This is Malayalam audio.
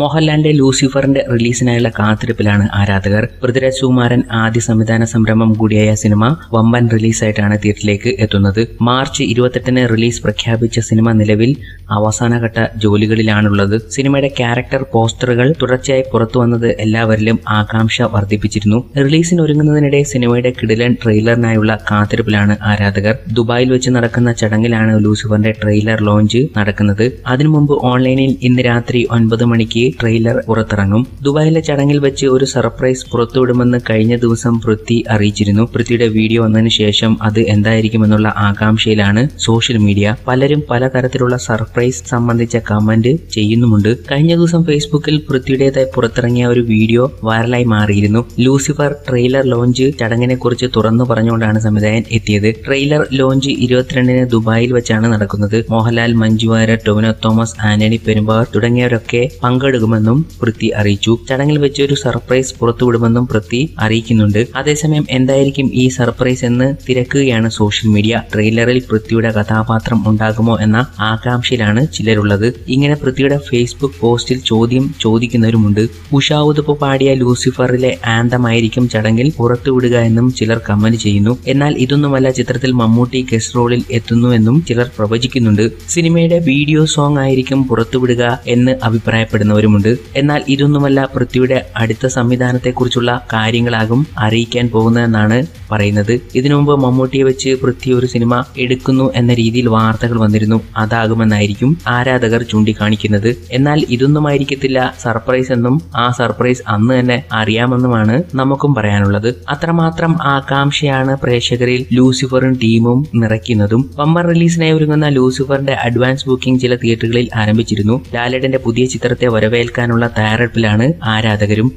മോഹൻലാലിന്റെ ലൂസിഫറിന്റെ റിലീസിനായുള്ള കാത്തിരിപ്പിലാണ് ആരാധകർ. പൃഥ്വിരാജ് സുകുമാരൻ ആദ്യ സംവിധാന സംരംഭം കൂടിയായ സിനിമ വമ്പൻ റിലീസായിട്ടാണ് തിയേറ്ററിലേക്ക് എത്തുന്നത്. മാർച്ച് ഇരുപത്തെട്ടിന് റിലീസ് പ്രഖ്യാപിച്ച സിനിമ നിലവിൽ അവസാനഘട്ട ജോലികളിലാണുള്ളത്. സിനിമയുടെ ക്യാരക്ടർ പോസ്റ്ററുകൾ തുടർച്ചയായി പുറത്തു വന്നത് എല്ലാവരിലും ആകാംക്ഷ വർദ്ധിപ്പിച്ചിരുന്നു. റിലീസിന് ഒരുങ്ങുന്നതിനിടെ സിനിമയുടെ കിടിലൻ ട്രെയിലറിനായുള്ള കാത്തിരിപ്പിലാണ് ആരാധകർ. ദുബായിൽ വെച്ച് നടക്കുന്ന ചടങ്ങിലാണ് ലൂസിഫറിന്റെ ട്രെയിലർ ലോഞ്ച് നടക്കുന്നത്. അതിനു മുമ്പ് ഓൺലൈനിൽ ഇന്ന് രാത്രി ഒൻപത് മണിക്ക് ട്രെയിലർ പുറത്തിറങ്ങും. ദുബായിലെ ചടങ്ങിൽ വെച്ച് ഒരു സർപ്രൈസ് പുറത്തുവിടുമെന്ന് കഴിഞ്ഞ ദിവസം പൃഥ്വി അറിയിച്ചിരുന്നു. പൃഥ്വിയുടെ വീഡിയോ വന്നതിന് ശേഷം അത് എന്തായിരിക്കുമെന്നുള്ള ആകാംക്ഷയിലാണ് സോഷ്യൽ മീഡിയ പലരും പലതരത്തിലുള്ള സർപ്രൈസ് സംബന്ധിച്ച കമന്റ് ചെയ്യുന്നുമുണ്ട്. കഴിഞ്ഞ ദിവസം ഫേസ്ബുക്കിൽ പൃഥ്വിയുടേതായി പുറത്തിറങ്ങിയ ഒരു വീഡിയോ വൈറലായി മാറിയിരുന്നു. ലൂസിഫർ ട്രെയിലർ ലോഞ്ച് ചടങ്ങിനെ കുറിച്ച് തുറന്നു പറഞ്ഞുകൊണ്ടാണ് സംവിധായകൻ എത്തിയത്. ട്രെയിലർ ലോഞ്ച് ഇരുപത്തിരണ്ടിന് ദുബായിൽ വെച്ചാണ് നടക്കുന്നത്. മോഹൻലാൽ മഞ്ജു വാര്യർ ടൊവിനോ തോമസ് ആന്റണി പെരുമ്പാർ തുടങ്ങിയവരൊക്കെ പങ്കെടുക്കുമെന്നും പൃഥ്വി അറിയിച്ചു. ചടങ്ങിൽ വെച്ച് ഒരു സർപ്രൈസ് പുറത്തുവിടുമെന്നും പൃഥ്വി അറിയിക്കുന്നുണ്ട്. അതേസമയം എന്തായിരിക്കും ഈ സർപ്രൈസ് എന്ന് തിരക്കുകയാണ് സോഷ്യൽ മീഡിയ. ട്രെയിലറിൽ പൃഥ്വിയുടെ കഥാപാത്രം ഉണ്ടാകുമോ എന്ന ആകാംക്ഷയിലാണ് ചിലരുള്ളത്. ഇങ്ങനെ പൃഥ്വിയുടെ ഫേസ്ബുക്ക് പോസ്റ്റിൽ ചോദ്യം ചോദിക്കുന്നവരുമുണ്ട്. ഉഷാവുതുപ്പ് പാടിയ ലൂസിഫറിലെ ആന്തമായിരിക്കും ചടങ്ങിൽ പുറത്തുവിടുക എന്നും ചിലർ കമന്റ് ചെയ്യുന്നു. എന്നാൽ ഇതൊന്നുമല്ല ചിത്രത്തിൽ മമ്മൂട്ടി ഗസ്റ്റ് റോളിൽ എത്തുന്നുവെന്നും ചിലർ പ്രവചിക്കുന്നുണ്ട്. സിനിമയുടെ വീഡിയോ സോങ് ആയിരിക്കും പുറത്തുവിടുക എന്ന് അഭിപ്രായപ്പെടുന്നവരുമുണ്ട് എന്നാൽ ഇതൊന്നുമല്ല പൃഥ്വിയുടെ അടുത്ത സംവിധാനത്തെക്കുറിച്ചുള്ള കാര്യങ്ങളാകും അറിയിക്കാൻ പോകുന്നതെന്നാണ് പറയുന്നത്. ഇതിനു മുമ്പ് മമ്മൂട്ടിയെ വെച്ച് പൃഥ്വി ഒരു സിനിമ എടുക്കുന്നു എന്ന രീതിയിൽ വാർത്തകൾ വന്നിരുന്നു. അതാകുമെന്നായിരിക്കും ആരാധകർ ചൂണ്ടിക്കാണിക്കുന്നത്. എന്നാൽ ഇതൊന്നും ആയിരിക്കത്തില്ല സർപ്രൈസ് എന്നും ആ സർപ്രൈസ് അന്ന് തന്നെ അറിയാമെന്നുമാണ് നമുക്കും പറയാനുള്ളത്. അത്രമാത്രം ആകാംക്ഷയാണ് പ്രേക്ഷകരിൽ ലൂസിഫറും ടീമും നിറയ്ക്കുന്നതും. പമ്പർ റിലീസിനായി ഒരുങ്ങുന്ന ലൂസിഫറിന്റെ അഡ്വാൻസ് ബുക്കിംഗ് ചില തിയേറ്ററുകളിൽ ആരംഭിച്ചിരുന്നു. ലാലഡിന്റെ പുതിയ ചിത്രത്തെ വരവേൽക്കാനുള്ള തയ്യാറെടുപ്പിലാണ് ആരാധകരും